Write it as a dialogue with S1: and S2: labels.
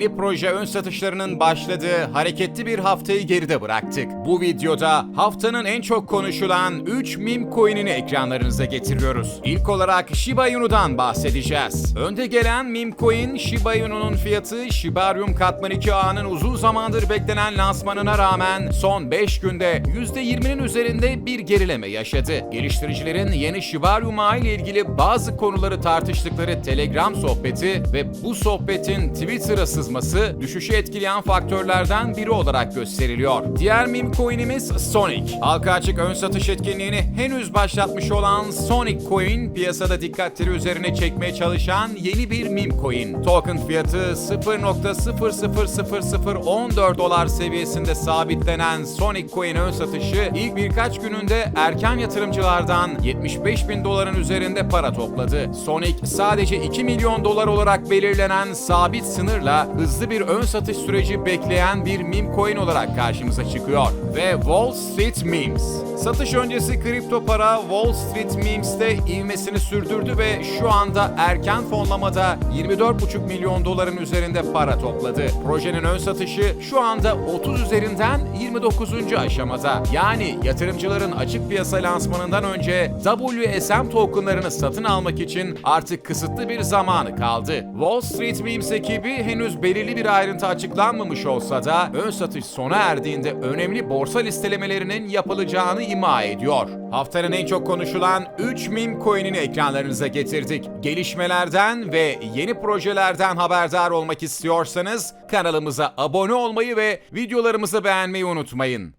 S1: Yeni proje ön satışlarının başladığı hareketli bir haftayı geride bıraktık. Bu videoda haftanın en çok konuşulan 3 meme coin'ini ekranlarınıza getiriyoruz. İlk olarak Shiba Inu'dan bahsedeceğiz. Önde gelen meme coin Shiba Inu'nun fiyatı Shibarium Katman 2 ağının uzun zamandır beklenen lansmanına rağmen son 5 günde %20'nin üzerinde bir gerileme yaşadı. Geliştiricilerin yeni Shibarium ağı ile ilgili bazı konuları tartıştıkları Telegram sohbeti ve bu sohbetin Twitter'a sızması düşüşü etkileyen faktörlerden biri olarak gösteriliyor. Diğer meme coin'imiz Sonic. Halka açık ön satış etkinliğini henüz başlatmış olan Sonic Coin piyasada dikkatleri üzerine çekmeye çalışan yeni bir meme coin. Token fiyatı 0.00014 dolar seviyesinde sabitlenen Sonic Coin ön satışı ilk birkaç gününde erken yatırımcılardan 75 bin doların üzerinde para topladı. Sonic sadece 2 milyon dolar olarak belirlenen sabit sınırla hızlı bir ön satış süreci bekleyen bir meme coin olarak karşımıza çıkıyor. Ve Wall Street Memes. Satış öncesi kripto para Wall Street Memes'te ivmesini sürdürdü ve şu anda erken fonlamada 24,5 milyon doların üzerinde para topladı. Projenin ön satışı şu anda 30 üzerinden 29. aşamada. Yani yatırımcıların açık piyasa lansmanından önce WSM tokenlarını satın almak için artık kısıtlı bir zamanı kaldı. Wall Street Memes ekibi henüz belirli bir ayrıntı açıklanmamış olsa da ön satış sona erdiğinde önemli borsa listelemelerinin yapılacağını ima ediyor. Haftanın en çok konuşulan 3 meme coin'ini ekranlarınıza getirdik. Gelişmelerden ve yeni projelerden haberdar olmak istiyorsanız kanalımıza abone olmayı ve videolarımızı beğenmeyi unutmayın.